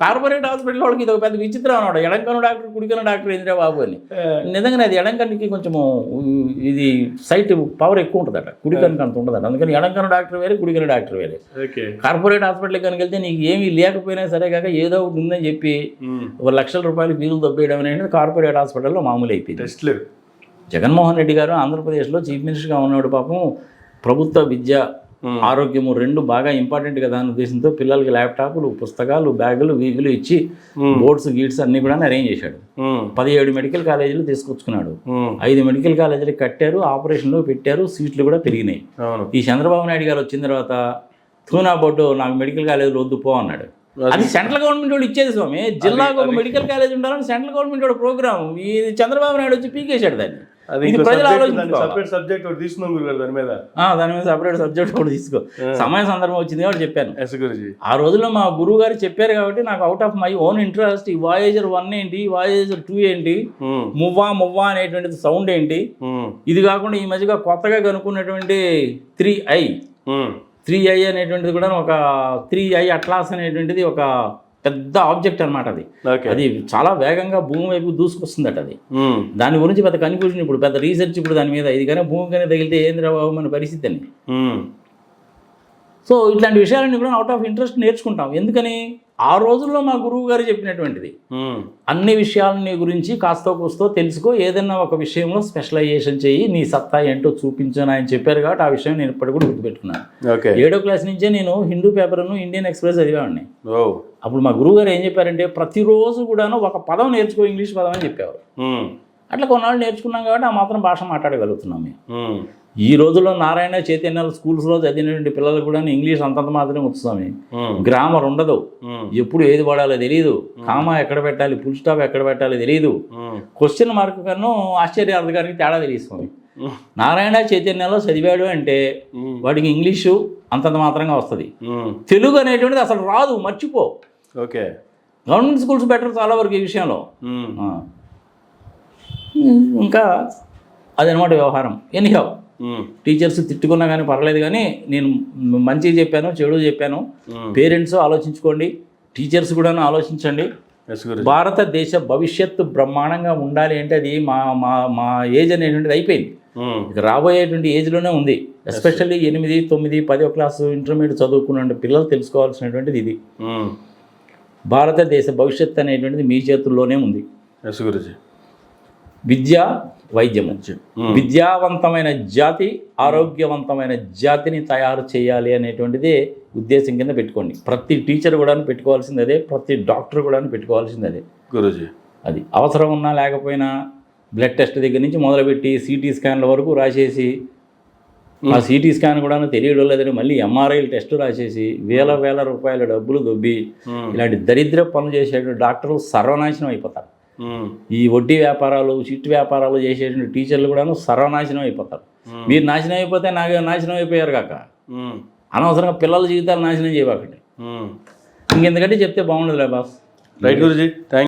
కార్పొరేట్ హాస్పిటల్ వాళ్ళకి ఇది ఒక పెద్ద విచిత్రం అన్నాడు ఎడం కన్ను డాక్టర్ కుడి కన్ను డాక్టర్ ఏంద్రా బాబు అని. నిజంగానే అది ఎడం కన్నుకి కొంచెము ఇది సైట్ పవర్ ఎక్కువ ఉంటుందట. కుడి కన్నుకి అంత ఉంటుందట అందుకని ఎడం కన్ను డాక్టర్ వేరే కుడి కన్ను డాక్టర్ వేరే. కార్పొరేట్ హాస్పిటల్కి కనుక వెళ్తే నీకు ఏమీ లేకపోయినా సరే కాక ఏదో ఒకటి ఉందని చెప్పి. ఒక లక్షల రూపాయలు ఫీజులు దొబ్బేయడం అనేది కార్పొరేట్ హాస్పిటల్లో మామూలు అయిపోయింది. జగన్మోహన్ రెడ్డి గారు ఆంధ్రప్రదేశ్లో చీఫ్ మినిస్టర్గా ఉన్నాడు పాపం. ప్రభుత్వ విద్య. ఆరోగ్యము రెండు బాగా ఇంపార్టెంట్ కదా అనే ఉద్దేశంతో పిల్లలకి ల్యాప్టాప్లు పుస్తకాలు బ్యాగులు వీగులు ఇచ్చి. బోర్డ్స్ గీట్స్ అన్ని కూడా అరేంజ్ చేశాడు. పదిహేడు మెడికల్ కాలేజీలు తీసుకొచ్చుకున్నాడు. ఐదు మెడికల్ కాలేజీలు కట్టారు ఆపరేషన్లు పెట్టారు సీట్లు కూడా పెరిగినాయి. ఈ చంద్రబాబు నాయుడు గారు వచ్చిన తర్వాత తూనా బోర్డు నాకు మెడికల్ కాలేజీలు వద్దు పో అన్నాడు. అది సెంట్రల్ గవర్నమెంట్ వాడు ఇచ్చేది స్వామి. జిల్లాకు ఒక మెడికల్ కాలేజ్ ఉండాలని సెంట్రల్ గవర్నమెంట్ వాడు ప్రోగ్రామ్. ఈ చంద్రబాబు నాయుడు వచ్చి పీకేశాడు దాన్ని. ఇది ఇంకో ప్రజలు సబ్జెక్ట్ ఆలోచించుకోవాలి. ఒకటి తీసుకుందాం గురుగారు దాని మీద. ఆ, దాని మీద సపరేట్ సబ్జెక్ట్ కూడా తీసుకో. సమయ సందర్భం వచ్చింది కాబట్టి చెప్పాను. ఆ రోజుల్లో మా గురువు గారు చెప్పారు కాబట్టి నాకు out of my own interest ఈ వాయేజర్ వన్ ఏంటి వాయేజర్ టూ ఏంటి. మువ్వా మువ్వా అనేటువంటిది సౌండ్ ఏంటి. ఇది కాకుండా ఈ మధ్యగా కొత్తగా కనుక్కున్నటువంటి త్రీ ఐ. త్రీ ఐ అనేటువంటిది కూడా ఒక త్రీ ఐ అట్లాస్ అనేటువంటిది ఒక పెద్ద ఆబ్జెక్ట్ అన్నమాట అది అది చాలా వేగంగా భూమి వైపు దూసుకొస్తుందట అది. దాని గురించి పెద్ద కన్ఫ్యూజన్ ఇప్పుడు పెద్ద రీసెర్చ్ ఇప్పుడు దాని మీద ఇది కానీ భూమి కానీ తగిలితే ఏంది బాబు మన పరిస్థితి అని. సో ఇట్లాంటి విషయాలన్నీ కూడా అవుట్ ఆఫ్ ఇంట్రెస్ట్ నేర్చుకుంటాం. ఎందుకని? ఆ రోజుల్లో మా గురువు గారు చెప్పినటువంటిది. అన్ని విషయాలని గురించి కాస్తో కూస్తో తెలుసుకో ఏదైనా ఒక విషయంలో స్పెషలైజేషన్ చెయ్యి నీ సత్తా ఏంటో చూపించను ఆయన చెప్పారు కాబట్టి ఆ విషయం నేను ఇప్పటికి కూడా గుర్తుపెట్టుకున్నాను. ఓకే. ఏడో క్లాస్ నుంచే నేను హిందూ పేపర్ను ఇండియన్ ఎక్స్ప్రెస్ చదివేవాడిని. ఓ. అప్పుడు మా గురువు గారు ఏం చెప్పారంటే ప్రతిరోజు కూడాను ఒక పదం నేర్చుకో ఇంగ్లీష్ పదం అని చెప్పేవారు. అట్లా కొన్నాళ్ళు నేర్చుకున్నాం కాబట్టి ఆ మాత్రం భాష మాట్లాడగలుగుతున్నాం మేము. ఈ రోజుల్లో నారాయణ చైతన్యాల స్కూల్స్లో చదివినటువంటి పిల్లలకు కూడా ఇంగ్లీష్ అంతంత మాత్రమే వస్తుంది. గ్రామర్ ఉండదు. ఎప్పుడు ఏది వాడాలో తెలియదు కామా ఎక్కడ పెట్టాలి ఫుల్ స్టాప్ ఎక్కడ పెట్టాలి తెలియదు. క్వశ్చన్ మార్క్ కన్నా ఆశ్చర్యార్థకానికి తేడా ఉమ్. నారాయణ చైతన్యంలో చదివాడు అంటే. వాడికి ఇంగ్లీషు అంతంత మాత్రంగా వస్తుంది. తెలుగు అనేటువంటిది అసలు రాదు మర్చిపో ఓకే గవర్నమెంట్ స్కూల్స్ బెటర్ చాలా వరకు ఈ విషయంలో. ఇంకా అదనమాట వ్యవహారం ఎనీహౌ ఉమ్. టీచర్స్ తిట్టుకున్నా కానీ పర్లేదు కానీ నేను మంచి చెప్పాను చెడు చెప్పాను. పేరెంట్స్ ఆలోచించుకోండి టీచర్స్ కూడా ఆలోచించండి. భారతదేశ భవిష్యత్తు బ్రహ్మాండంగా ఉండాలి అంటే అది మా మా మా ఏజ్ అనేటువంటిది అయిపోయింది. రాబోయేటువంటి ఏజ్లోనే ఉంది. ఎస్పెషల్లీ ఎనిమిది తొమ్మిది పదో క్లాసు ఇంటర్మీడియట్ చదువుకున్న పిల్లలు తెలుసుకోవాల్సినటువంటిది ఇది. భారతదేశ భవిష్యత్తు అనేటువంటిది మీ చేతుల్లోనే ఉంది. విద్య వైద్యము. విద్యావంతమైన జాతి ఆరోగ్యవంతమైన జాతిని తయారు చేయాలి అనేటువంటిదే ఉద్దేశం కింద పెట్టుకోండి. ప్రతి టీచర్ కూడా పెట్టుకోవాల్సింది అదే ప్రతి డాక్టర్ కూడా పెట్టుకోవాల్సింది అదే. గురుజీ. అది అవసరం ఉన్నా లేకపోయినా బ్లడ్ టెస్ట్ దగ్గర నుంచి మొదలుపెట్టి సిటీ స్కాన్ల వరకు రాసేసి ఆ సిటీ స్కాన్ కూడా తెలియడం లేదని మళ్ళీ ఎంఆర్ఐ టెస్ట్ రాసేసి వేల వేల రూపాయల డబ్బులు దొబ్బి. ఇలాంటి దరిద్ర పనులు చేసేటువంటి డాక్టర్లు సర్వనాశనం అయిపోతారు. ఈ వడ్డీ వ్యాపారాలు చిట్ వ్యాపారాలు చేసేటువంటి టీచర్లు కూడాను సర్వనాశనం అయిపోతారు. మీరు నాశనం అయిపోతే నాకు నాశనం అయిపోయారు కాక. అనవసరంగా పిల్లల జీవితాలు నాశనం చేయబాకండి. ఇంకెందుకంటే చెప్తే బాగుండదులే బాస్ రైట్ గురుజీ థ్యాంక్